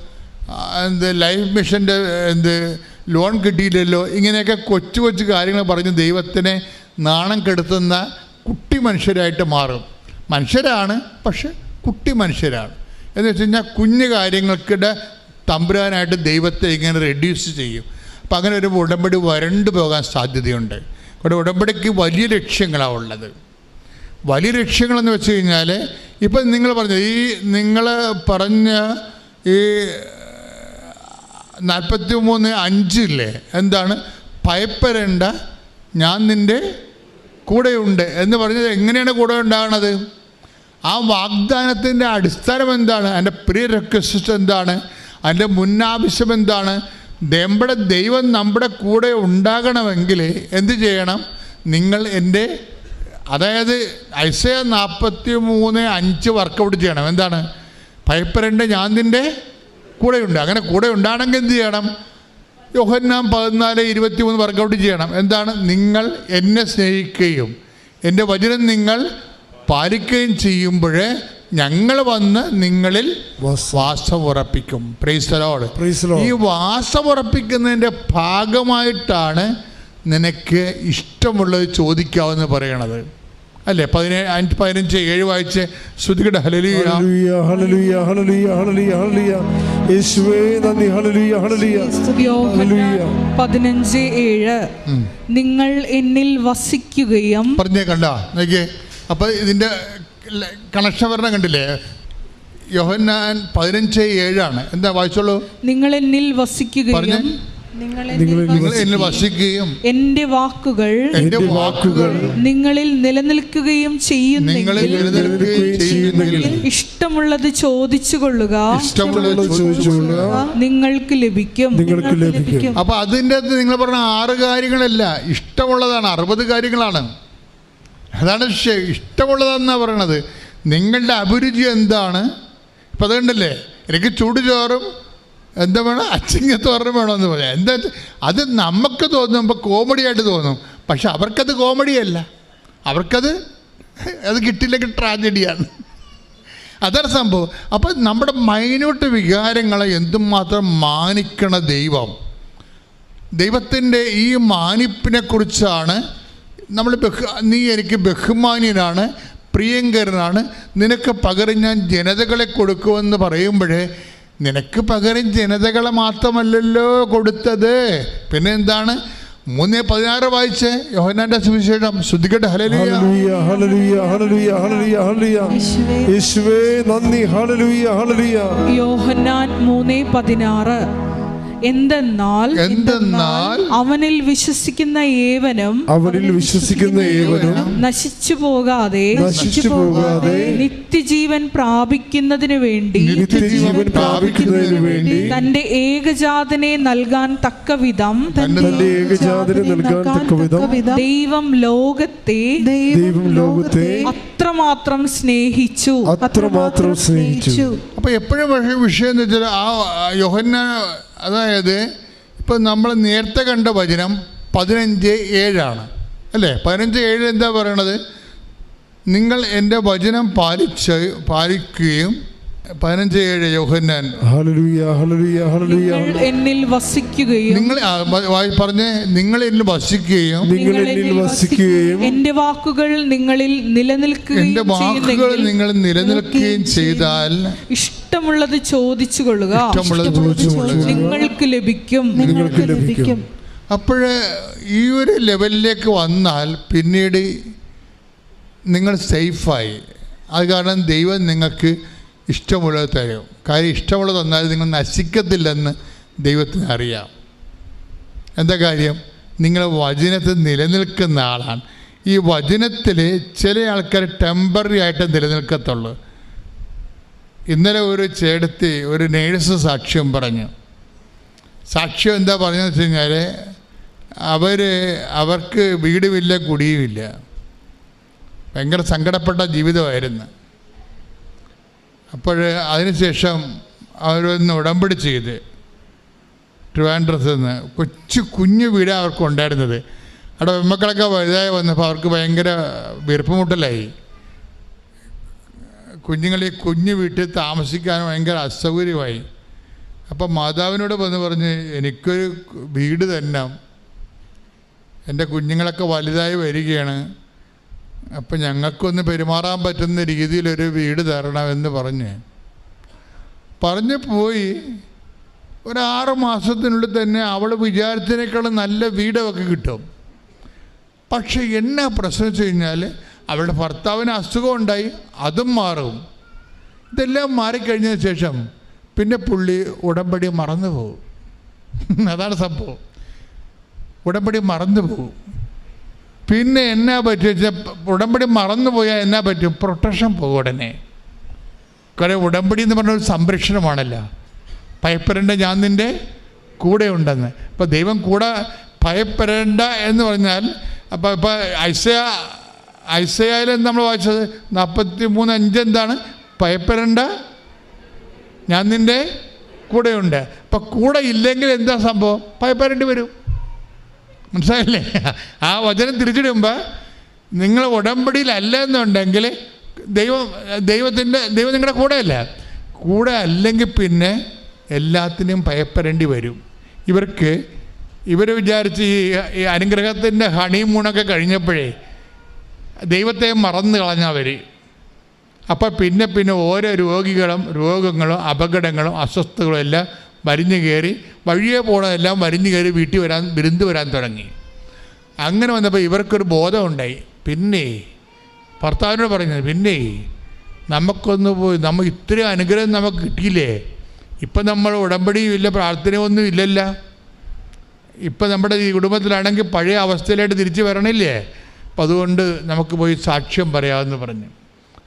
A: എന്ത് ലൈഫ് മിഷന്റെ എന്ത് ലോൺ കിട്ടിയില്ലല്ലോ ഇങ്ങനെയൊക്കെ കൊച്ചു കൊച്ചു കാര്യങ്ങൾ പറഞ്ഞ് ദൈവത്തിനെ നാണം കെടുത്തുന്ന കുട്ടി മനുഷ്യരായിട്ട് മാറും. മനുഷ്യരാണ് പക്ഷെ കുട്ടി മനുഷ്യരാണ്. എന്ന് വെച്ച് കഴിഞ്ഞാൽ കുഞ്ഞു കാര്യങ്ങൾക്കിടെ തമ്പുരാനായിട്ട് ദൈവത്തെ ഇങ്ങനെ റെഡ്യൂസ് ചെയ്യും. അപ്പം അങ്ങനെ ഒരു ഉടമ്പടി വരണ്ടു പോകാൻ സാധ്യതയുണ്ട്. ഇവിടെ ഉടമ്പടിക്ക് വലിയ ലക്ഷ്യങ്ങളാണ് ഉള്ളത്. വലിയ ലക്ഷ്യങ്ങളെന്ന് വെച്ച് കഴിഞ്ഞാൽ ഇപ്പം നിങ്ങൾ പറഞ്ഞ ഈ നിങ്ങൾ പറഞ്ഞ ഈ നാൽപ്പത്തി മൂന്ന് അഞ്ചില്ലേ? എന്താണ്? ഭയപ്പെടേണ്ട ഞാൻ നിന്റെ കൂടെയുണ്ട് എന്ന് പറഞ്ഞത് എങ്ങനെയാണ് കൂടെ ഉണ്ടാകുന്നത് ആ വാഗ്ദാനത്തിന്റെ അടിസ്ഥാനം എന്താണ്? അതിന്റെ പ്രിയ റിക്വസ്റ്റ് എന്താണ്? അതിന്റെ മുന്നാവശ്യം എന്താണ്? നമ്മുടെ ദൈവം നമ്മുടെ കൂടെ ഉണ്ടാകണമെങ്കിൽ എന്ത് ചെയ്യണം? നിങ്ങൾ എന്റെ അതായത് ഐസയ നാൽപ്പത്തി മൂന്ന് അഞ്ച് വർക്കൗട്ട് ചെയ്യണം. എന്താണ്? ഭയപ്പെടേണ്ട ഞാൻ നിന്റെ കൂടെയുണ്ട് അങ്ങനെ കൂടെ ഉണ്ടാണെങ്കിൽ എന്ത് ചെയ്യണം? യോഹന്നാം പതിനാല് ഇരുപത്തി മൂന്ന് വർക്കൗട്ട് ചെയ്യണം. എന്താണ്? നിങ്ങൾ എന്നെ സ്നേഹിക്കുകയും എന്റെ വചനം നിങ്ങൾ പാലിക്കുകയും ചെയ്യുമ്പോൾ ഞങ്ങൾ വന്ന് നിങ്ങളിൽ വാസമുറപ്പിക്കും. പ്രൈസലോട്. ഈ വാസമുറപ്പിക്കുന്നതിന്റെ ഭാഗമായിട്ടാണ് നിനക്ക് ഇഷ്ടമുള്ളത് ചോദിക്കാവെന്ന് പറയണത്. അല്ലേ? പതിനേഴ് അഞ്ച് പതിനഞ്ച് ഏഴ് വായിച്ച് ശ്രുതികട ഹലലിയ
D: ഹല്ലേലൂയ ഹല്ലേലൂയ ഹല്ലേലൂയ ഹല്ലേലൂയ ഹല്ലേലൂയ. ഹല്ലേലൂയ ഹല്ലേലൂയ. ഹല്ലേലൂയ.
E: പതിനഞ്ച് ഏഴ്. നിങ്ങൾ എന്നിൽ വസിക്കുകയും
A: പറഞ്ഞേ കണ്ട? നോക്കിയേ. അപ്പോൾ ഇതിന്റെ കണക്ഷൻ വരണം കണ്ടില്ലേ? യോഹന്നാൻ പതിനഞ്ച് ഏഴാണ്. എന്താ വായിച്ചോളൂ?
E: നിങ്ങൾ എന്നിൽ വസിക്കുകയും
A: എന്നിൽ
E: എന്റെ വാക്കുകൾ
A: എന്റെ വാക്കുകൾ
E: നിങ്ങളിൽ നിലനിൽക്കുകയും ചെയ്യുന്നെങ്കിൽ
A: നിലനിൽക്കുകയും ചെയ്യുന്നെങ്കിൽ
E: ഇഷ്ടമുള്ളത് ചോദിച്ചു കൊള്ളുക നിങ്ങൾക്ക് ലഭിക്കും.
D: നിങ്ങൾക്ക് ലഭിക്കും.
A: അപ്പൊ അതിന്റെ നിങ്ങൾ പറഞ്ഞ ആറ് കാര്യങ്ങളല്ല. ഇഷ്ടമുള്ളതാണ്. അറുപത് കാര്യങ്ങളാണ്. അതാണ് ഇഷ്ടമുള്ളതെന്ന് പറയണത്. നിങ്ങളുടെ അഭിരുചി എന്താണ്? ഇപ്പം അതുകൊണ്ടല്ലേ എനിക്ക് ചൂടുചോറും എന്താ വേണം? അച്ചിങ്ങത്തോറും വേണമെന്ന് പറയാം. എന്താ അത് നമുക്ക് തോന്നുമ്പോൾ കോമഡി ആയിട്ട് തോന്നും. പക്ഷെ അവർക്കത് കോമഡിയല്ല. അവർക്കത് അത് കിട്ടില്ലെങ്കിൽ ട്രാജഡിയാണ്. അതാണ് സംഭവം. അപ്പം നമ്മുടെ മൈന്യൂട്ട് വികാരങ്ങളെ എന്തുമാത്രം മാനിക്കണ ദൈവം? ദൈവത്തിന്റെ ഈ മാനിപ്പിനെ കുറിച്ചാണ് നമ്മൾ ബഹ് നീ എനിക്ക് ബഹുമാന്യനാണ് പ്രിയങ്കരനാണ്. നിനക്ക് പകരം ഞാൻ ജനതകളെ കൊടുക്കുമെന്ന് പറയുമ്പോഴേ നിനക്ക് പകരം ജനതകളെ മാത്രമല്ലല്ലോ കൊടുത്തത്. പിന്നെ എന്താണ്? മൂന്ന് പതിനാറ് വായിച്ച്? യോഹനാന്റെ സുവിശേഷം. ശ്രദ്ധിക്കട്ടെ. ഹലലിയ
E: യോഹന്നാൻ മൂന്ന് പതിനാറ്. എന്തെന്നാൽ
A: എന്തെന്നാൽ
E: അവനിൽ വിശ്വസിക്കുന്ന ഏവനും
D: അവനിൽ വിശ്വസിക്കുന്ന ഏവനും
E: നശിച്ചു പോകാതെ
D: നശിച്ചു പോകാതെ
E: നിത്യജീവൻ പ്രാപിക്കുന്നതിനു വേണ്ടി
D: നിത്യജീവൻ പ്രാപിക്കുന്നതിന് വേണ്ടി
E: തന്റെ ഏകജാതനെ നൽകാൻ തക്കവിധം
D: തന്റെ ഏകജാതനെ നൽകാൻ തക്കവിധം
E: ദൈവം ലോകത്തെ
D: ദൈവം ലോകത്തെ
E: അത്രമാത്രം സ്നേഹിച്ചു.
D: അത്രമാത്രം സ്നേഹിച്ചു.
A: അപ്പൊ എപ്പോഴും പക്ഷേ വിഷയം എന്ന് വെച്ചാൽ ആ യോഹന്ന അതായത് ഇപ്പം നമ്മൾ നേരത്തെ കണ്ട വചനം പതിനഞ്ച് ഏഴാണ്. അല്ലേ? പതിനഞ്ച് ഏഴ് എന്താ പറയണത്? നിങ്ങൾ എന്റെ വചനം പാലിച്ച് പാലിക്കുകയും പതിനഞ്ച് ഏഴ് യോഹന്നാൻ.
D: ഹല്ലേലൂയ ഹല്ലേലൂയ ഹല്ലേലൂയ.
E: നിങ്ങൾ എന്നിൽ വസിക്കുകയും
A: നിങ്ങൾ പറഞ്ഞ് നിങ്ങൾ എന്നിൽ വസിക്കുകയും
D: നിങ്ങൾ എന്നിൽ വസിക്കുകയും
E: എന്റെ വാക്കുകൾ നിങ്ങളിൽ നിലനിൽക്കുകയും
A: എന്റെ വാക്കുകൾ നിങ്ങൾ നിലനിൽക്കുകയും ചെയ്താൽ
E: ഇഷ്ടമുള്ളത് ചോദിച്ചു കൊള്ളുക
A: ഇഷ്ടമുള്ളത്
E: നിങ്ങൾക്ക് ലഭിക്കും.
D: നിങ്ങൾക്ക് ലഭിക്കും.
A: അപ്പോൾ ഈ ഒരു ലെവലിലേക്ക് വന്നാൽ പിന്നീട് നിങ്ങൾ സേഫായി. അത് കാരണം ദൈവം നിങ്ങൾക്ക് ഇഷ്ടമുള്ളത് തരും. കാര്യം ഇഷ്ടമുള്ളത് തന്നാൽ നിങ്ങൾ നശിക്കത്തില്ലെന്ന് ദൈവത്തിന് അറിയാം. എന്താ കാര്യം? നിങ്ങൾ വചനത്തിൽ നിലനിൽക്കുന്ന ആളാണ്. ഈ വചനത്തിൽ ചില ആൾക്കാർ ടെമ്പററി ആയിട്ട് നിലനിൽക്കത്തുള്ളൂ. ഇന്നലെ ഒരു ചേടത്തി ഒരു നേഴ്സ് സാക്ഷ്യം പറഞ്ഞു. സാക്ഷ്യം എന്താ പറഞ്ഞതെന്ന് വെച്ച് കഴിഞ്ഞാൽ അവർ അവർക്ക് വീടുമില്ല കുടിയുമില്ല. ഭയങ്കര സങ്കടപ്പെട്ട ജീവിതമായിരുന്നു. അപ്പോൾ അതിനുശേഷം അവരൊന്ന് ഉടമ്പടി ചെയ്ത് ട്രിവാൻഡ്രത്ത് നിന്ന് കൊച്ചു കുഞ്ഞു വീടാണ് അവർക്ക് ഉണ്ടായിരുന്നത്. അവിടെ പെമ്മക്കളൊക്കെ വലുതായി വന്നപ്പോൾ അവർക്ക് ഭയങ്കര വീർപ്പുമുട്ടലായി കുഞ്ഞുങ്ങളെ കുഞ്ഞു വീട്ടിൽ താമസിക്കാൻ ഭയങ്കര അസൗകര്യമായി. അപ്പം മാതാവിനോട് വന്ന് പറഞ്ഞ് എനിക്കൊരു വീട് തന്നെ എന്റെ കുഞ്ഞുങ്ങളൊക്കെ വലുതായി വരികയാണ്. അപ്പം ഞങ്ങൾക്കൊന്ന് പെരുമാറാൻ പറ്റുന്ന രീതിയിലൊരു വീട് തരണമെന്ന് പറഞ്ഞ്. പറഞ്ഞു പോയി. ഒരാറ് മാസത്തിനുള്ളിൽ തന്നെ അവൾ വിചാരിച്ചതിനേക്കാളും നല്ല വീടൊക്കെ കിട്ടും. പക്ഷെ എന്നാ പ്രശ്നം വെച്ച് കഴിഞ്ഞാൽ അവളുടെ ഭർത്താവിന് അസുഖം ഉണ്ടായി അതും മാറും. ഇതെല്ലാം മാറിക്കഴിഞ്ഞതിന് ശേഷം പിന്നെ പുള്ളി ഉടമ്പടി മറന്നു പോകും. [laughs] അതാണ് സംഭവം. ഉടമ്പടി മറന്നു പോകും. പിന്നെ എന്നാ പറ്റും ഉടമ്പടി മറന്നു പോയാൽ എന്നാ പറ്റും? പ്രൊട്ടക്ഷൻ പോകും ഉടനെ. കുറേ ഉടമ്പടി എന്ന് പറഞ്ഞ ഒരു സംരക്ഷണമാണല്ലോ. ഭയപ്പെടേണ്ട ഞാൻ നിന്റെ കൂടെ ഉണ്ടെന്ന്. ഇപ്പം ദൈവം കൂടെ ഭയപ്പെടേണ്ട എന്ന് പറഞ്ഞാൽ അപ്പം ഇപ്പം ഐസയ ഐസയായിൽ നമ്മൾ വായിച്ചത്? നാൽപ്പത്തി മൂന്ന് അഞ്ച് എന്താണ്? ഭയപ്പെടേണ്ട ഞാൻ നിന്റെ കൂടെയുണ്ട്. അപ്പം കൂടെ ഇല്ലെങ്കിൽ എന്താ സംഭവം? ഭയപ്പെടേണ്ടി വരും. മനസ്സിലായില്ലേ? ആ വചനം തിരിച്ചിടുമ്പോൾ നിങ്ങൾ ഉടമ്പടിയിലല്ല എന്നുണ്ടെങ്കിൽ ദൈവം ദൈവത്തിന്റെ ദൈവം നിങ്ങളുടെ കൂടെയല്ല. കൂടെ അല്ലെങ്കിൽ പിന്നെ എല്ലാത്തിനും ഭയപ്പെടേണ്ടി വരും. ഇവർക്ക് ഇവർ വിചാരിച്ച് ഈ ഈ അനുഗ്രഹത്തിന്റെ ഹണിമൂണൊക്കെ കഴിഞ്ഞപ്പോഴേ ദൈവത്തെ മറന്നു കളഞ്ഞവർ അപ്പോൾ പിന്നെ പിന്നെ ഓരോ രോഗികളും രോഗങ്ങളും അപകടങ്ങളും അസ്വസ്ഥതകളും എല്ലാം വരിഞ്ഞു കയറി വഴിയെ പോണതെല്ലാം വരിഞ്ഞു കയറി വീട്ടിൽ വരാൻ വിരുന്ന് വരാൻ തുടങ്ങി. അങ്ങനെ വന്നപ്പോൾ ഇവർക്കൊരു ബോധമുണ്ടായി. പിന്നെ ഭർത്താവിനോട് പറഞ്ഞത് പിന്നെ നമുക്കൊന്ന് പോയി നമ്മൾ ഇത്രയും അനുഗ്രഹം നമുക്ക് കിട്ടിയില്ലേ? ഇപ്പം നമ്മൾ ഉടമ്പടിയും ഇല്ല പ്രാർത്ഥനയൊന്നും ഇല്ലല്ല. ഇപ്പം നമ്മുടെ ഈ കുടുംബത്തിലാണെങ്കിൽ പഴയ അവസ്ഥയിലായിട്ട് തിരിച്ചു വരണില്ലേ? അപ്പം അതുകൊണ്ട് നമുക്ക് പോയി സാക്ഷ്യം പറയാമെന്ന് പറഞ്ഞു.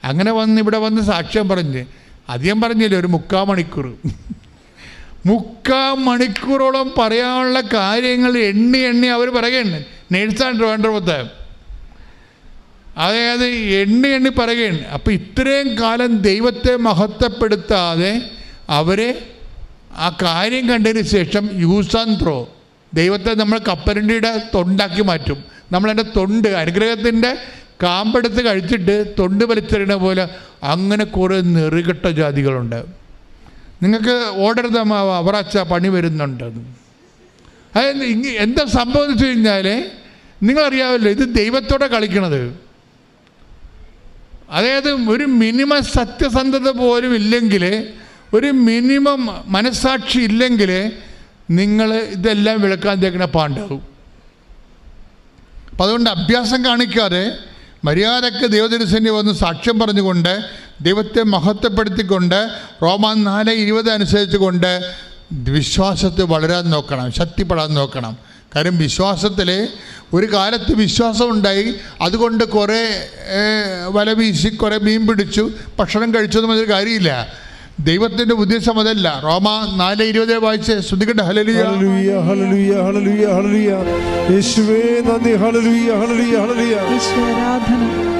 A: അങ്ങനെ വന്ന് ഇവിടെ വന്ന് സാക്ഷ്യം പറഞ്ഞ്. അധികം പറഞ്ഞില്ല ഒരു മുക്കാ മണിക്കൂർ. [laughs] മുക്കാ മണിക്കൂറോളം പറയാനുള്ള കാര്യങ്ങൾ എണ്ണി എണ്ണി അവർ പറയുകയാണ്. നേഴ്സാണ് ട്രിവാൻഡ്രമത്തെ. അതായത് എണ്ണി എണ്ണി പറയുകയാണ്. അപ്പം ഇത്രയും കാലം ദൈവത്തെ മഹത്വപ്പെടുത്താതെ അവരെ ആ കാര്യം കണ്ടതിന് ശേഷം യൂസ് ത്രോ ദൈവത്തെ നമ്മൾ കപ്പലണ്ടിയുടെ തൊണ്ടാക്കി മാറ്റും. നമ്മളതിന്റെ തൊണ്ട് അനുഗ്രഹത്തിന്റെ കാമ്പെടുത്ത് കഴിച്ചിട്ട് തൊണ്ട് വലിച്ചെറിയണ പോലെ അങ്ങനെ കുറേ നെറുകെട്ട ജാതികളുണ്ട്. നിങ്ങൾക്ക് ഓർഡർ തമാവ അവറാച്ച പണി വരുന്നുണ്ട്. അതായത് എന്താ സംഭവം വെച്ച് കഴിഞ്ഞാൽ നിങ്ങളറിയാമല്ലോ ഇത് ദൈവത്തോടെ കളിക്കണത്. അതായത് ഒരു മിനിമം സത്യസന്ധത പോലും ഇല്ലെങ്കിൽ ഒരു മിനിമം മനസാക്ഷി ഇല്ലെങ്കിൽ നിങ്ങൾ ഇതെല്ലാം വിളക്കാൻ തേക്കണ പാണ്ടാവും. അപ്പം അതുകൊണ്ട് അഭ്യാസം കാണിക്കാതെ മര്യാദയ്ക്ക് ദൈവദർശനി വന്ന് സാക്ഷ്യം പറഞ്ഞുകൊണ്ട് ദൈവത്തെ മഹത്വപ്പെടുത്തിക്കൊണ്ട് റോമാൻ നാല് ഇരുപത് അനുസരിച്ച് കൊണ്ട് വിശ്വാസത്തെ വളരാൻ നോക്കണം ശക്തിപ്പെടാൻ നോക്കണം. കാര്യം വിശ്വാസത്തിൽ ഒരു കാലത്ത് വിശ്വാസമുണ്ടായി അതുകൊണ്ട് കുറേ വല വീശി കുറേ മീൻ പിടിച്ചു ഭക്ഷണം കഴിച്ചൊന്നും അതൊരു കാര്യമില്ല. ദൈവത്തിന്റെ ഉദ്ദേശം അതല്ല. റോമ നാല് ഇരുപത് വായിച്ച് ശ്രദ്ധിക്കട്ടെ. ഹലലിയ
D: ഹല്ലേലൂയ ഹല്ലേലൂയ ഹല്ലേലൂയ ഹല്ലേലൂയ. യേശുവേ നന്ദി. ഹല്ലേലൂയ ഹല്ലേലൂയ ഹല്ലേലൂയ.
E: ആരാധന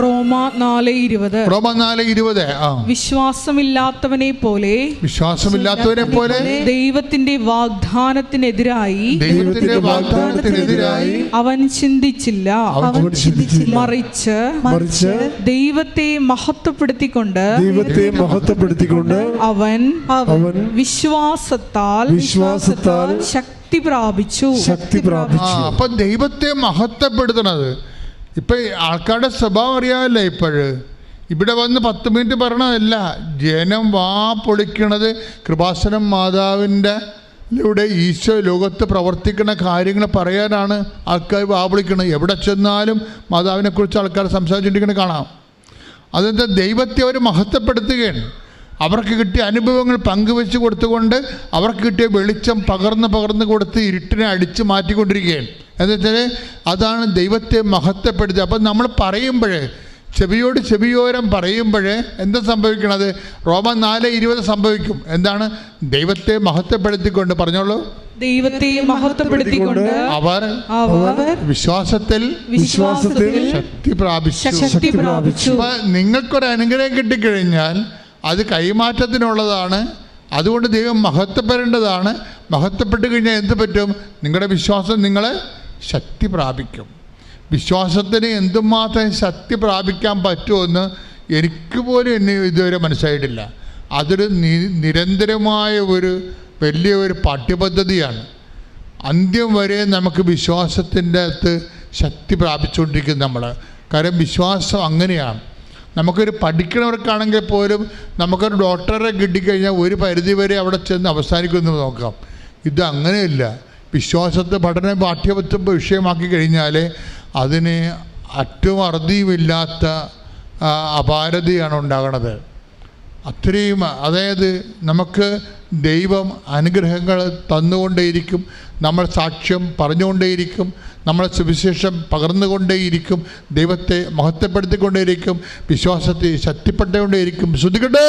E: റോമ നാല് ഇരുപത്.
A: റോമ നാല് ഇരുപത് ആ.
E: വിശ്വാസമില്ലാത്തവനെ പോലെ
A: വിശ്വാസമില്ലാത്തവനെ പോലെ
E: ദൈവത്തിന്റെ വാഗ്ദാനത്തിനെതിരായി
A: ദൈവത്തിന്റെ വാഗ്ദാനത്തിനെതിരായി
E: അവൻ ചിന്തിച്ചില്ല.
D: അവൻ ചിന്തിച്ചില്ല.
E: മറിച്ച്
D: മറിച്ച്
E: ദൈവത്തെ മഹത്വപ്പെടുത്തിക്കൊണ്ട്
D: ദൈവത്തെ മഹത്വപ്പെടുത്തിക്കൊണ്ട്
E: അവൻ
D: അവൻ
E: വിശ്വാസത്താൽ
D: വിശ്വാസത്താൽ
E: ശക്തി പ്രാപിച്ചു.
D: ശക്തി പ്രാപിച്ചു.
A: അപ്പൊ ദൈവത്തെ മഹത്വപ്പെടുത്തണത് ഇപ്പൊ ആൾക്കാരുടെ സ്വഭാവം അറിയാമല്ലേ ഇപ്പോഴ്. ഇവിടെ വന്ന് പത്ത് മിനിറ്റ് പറഞ്ഞതല്ല ജനം വാ പൊളിക്കണത് കൃപാസനം മാതാവിന്റെ ഇവിടെ ഈശോ ലോകത്ത് പ്രവർത്തിക്കുന്ന കാര്യങ്ങൾ പറയാനാണ് ആൾക്കാർ വാ പൊളിക്കണത്. എവിടെ ചെന്നാലും മാതാവിനെക്കുറിച്ച് ആൾക്കാർ സംസാരിച്ചുകൊണ്ടിരിക്കുന്നത് കാണാം. അതെന്താ? ദൈവത്തെ അവർ മഹത്വപ്പെടുത്തുകയാണ്. അവർക്ക് കിട്ടിയ അനുഭവങ്ങൾ പങ്കുവെച്ച് കൊടുത്തുകൊണ്ട് അവർക്ക് കിട്ടിയ വെളിച്ചം പകർന്ന് പകർന്ന് കൊടുത്ത് ഇരുട്ടിനെ അടിച്ച് മാറ്റിക്കൊണ്ടിരിക്കുകയാണ്. എന്ന് വെച്ചാൽ അതാണ് ദൈവത്തെ മഹത്വപ്പെടുത്തുക. അപ്പം നമ്മൾ പറയുമ്പോൾ ചെവിയോട് ചെവിയോരം പറയുമ്പോൾ എന്താ സംഭവിക്കണത്? റോമ നാല് ഇരുപത് സംഭവിക്കും. എന്താണ്? ദൈവത്തെ മഹത്വപ്പെടുത്തിക്കൊണ്ട് പറഞ്ഞോളൂ.
E: ദൈവത്തെ മഹത്വപ്പെടുത്തിക്കൊണ്ട്
A: അവർ വിശ്വാസത്തിൽ
E: വിശ്വാസത്തിൽ
A: ശക്തി പ്രാപിച്ചു.
E: ശക്തി പ്രാപിച്ചു.
A: അപ്പൊ നിങ്ങൾക്കൊരു അനുഗ്രഹം കിട്ടിക്കഴിഞ്ഞാൽ അത് കൈമാറ്റത്തിനുള്ളതാണ്. അതുകൊണ്ട് ദൈവം മഹത്വപ്പെടേണ്ടതാണ്. മഹത്വപ്പെട്ട് കഴിഞ്ഞാൽ എന്ത് പറ്റും? നിങ്ങളുടെ വിശ്വാസം നിങ്ങളെ ശക്തി പ്രാപിക്കും. വിശ്വാസത്തിന് എന്തുമാത്രം ശക്തി പ്രാപിക്കാൻ പറ്റുമെന്ന് എനിക്ക് പോലും എന്നെ ഇതുവരെ മനസ്സിലായിട്ടില്ല. അതൊരു നിരന്തരമായ ഒരു വലിയ ഒരു പാഠ്യപദ്ധതിയാണ്. അന്ത്യം വരെ നമുക്ക് വിശ്വാസത്തിന്റെ അകത്ത് ശക്തി പ്രാപിച്ചുകൊണ്ടിരിക്കും നമ്മൾ. കാരണം വിശ്വാസം അങ്ങനെയാണ്. നമുക്കൊരു പഠിക്കണവർക്കാണെങ്കിൽ പോലും നമുക്കൊരു ഡോക്ടറെ കിട്ടിക്കഴിഞ്ഞാൽ ഒരു പരിധി വരെ അവിടെ ചെന്ന് അവസാനിക്കുമെന്ന് നോക്കാം. ഇത് അങ്ങനെയല്ല. വിശ്വാസത്തെ പഠന പാഠ്യപത്വം വിഷയമാക്കി കഴിഞ്ഞാൽ അതിന് അറ്റവും അറുതിയുമില്ലാത്ത അപാരതയാണ് ഉണ്ടാകണത്. അത്രയും അതായത് നമുക്ക് ദൈവം അനുഗ്രഹങ്ങൾ തന്നുകൊണ്ടേയിരിക്കും നമ്മൾ സാക്ഷ്യം പറഞ്ഞുകൊണ്ടേയിരിക്കും നമ്മൾ സുവിശേഷം പകർന്നുകൊണ്ടേയിരിക്കും ദൈവത്തെ മഹത്വപ്പെടുത്തിക്കൊണ്ടേയിരിക്കും വിശ്വാസത്തെ ശക്തിപ്പെട്ടുകൊണ്ടേയിരിക്കും. ശ്രദ്ധിക്കട്ടെ?